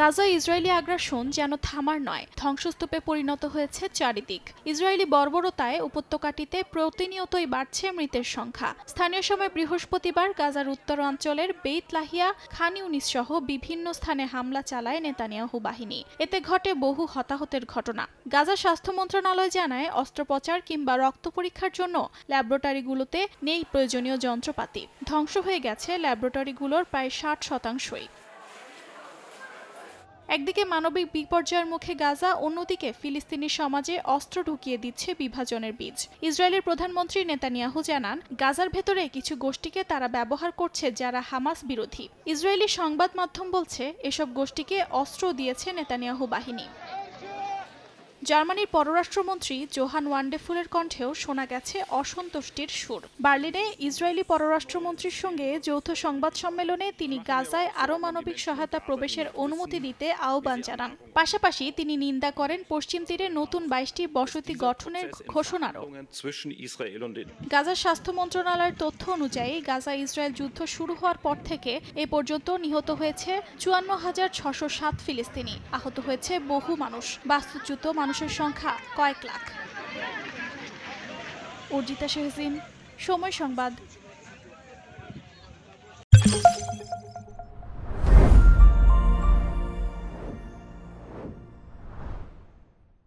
Gaza Israeli আগ্রাসন যেন থামার নয়, ধ্বংসস্তূপে পরিণত হয়েছে চারিদিক। ইসরায়েলি বর্বরতায় উপত্যকাটিতে প্রতিনিয়তই বাড়ছে মৃতের সংখ্যা। স্থানীয় সময় বৃহস্পতিবার গাজার উত্তরাঞ্চলের বেইত লাহিয়া, খান ইউনিস সহ বিভিন্ন স্থানে হামলা চালায় নেতানিয়াহু বাহিনী। এতে ঘটে বহু হতাহতের ঘটনা। গাজা স্বাস্থ্য মন্ত্রণালয় জানায়, অস্ত্রোপচার কিংবা রক্ত পরীক্ষার জন্য ল্যাবরেটরিগুলোতে নেই প্রয়োজনীয় যন্ত্রপাতি। ধ্বংস হয়ে গেছে ল্যাবরেটরিগুলোর প্রায় ষাট শতাংশই। একদিকে মানবিক বিপর্যয়ের মুখে গাজা, অন্যদিকে ফিলিস্তিনি সমাজে অস্ত্র ঢুকিয়ে দিচ্ছে বিভাজনের বীজ। ইসরায়েলের প্রধানমন্ত্রী নেতানিয়াহু জানান, গাজার ভেতরে কিছু গোষ্ঠীকে তারা ব্যবহার করছে যারা হামাস বিরোধী। ইসরায়েলি সংবাদ মাধ্যম বলছে, এসব গোষ্ঠীকে অস্ত্র দিয়েছে নেতানিয়াহু বাহিনী। জার্মানির পররাষ্ট্রমন্ত্রী জোহান ওয়ান্ডেফুলের কণ্ঠেও শোনা গেছে অসন্তুষ্টির সুর। বার্লিনে ইসরায়েলি পররাষ্ট্রমন্ত্রীর সঙ্গে যৌথ সংবাদ সম্মেলনে তিনি গাজায় আরও মানবিক সহায়তা প্রবেশের অনুমতি দিতে আহ্বান জানান। পাশাপাশি তিনি নিন্দা করেন পশ্চিম তীরে নতুন বাইশটি বসতি গঠনের ঘোষণারও। গাজার স্বাস্থ্য মন্ত্রণালয়ের তথ্য অনুযায়ী গাজা ইসরায়েল যুদ্ধ শুরু হওয়ার পর থেকে এ পর্যন্ত নিহত হয়েছে চুয়ান্ন হাজার ছশো সাত ফিলিস্তিনি। আহত হয়েছে বহু মানুষ। বাস্তুচ্যুত মানুষের সংখ্যা কয়েক লাখ। অর্জিতা শেহজিন সময় সংবাদ।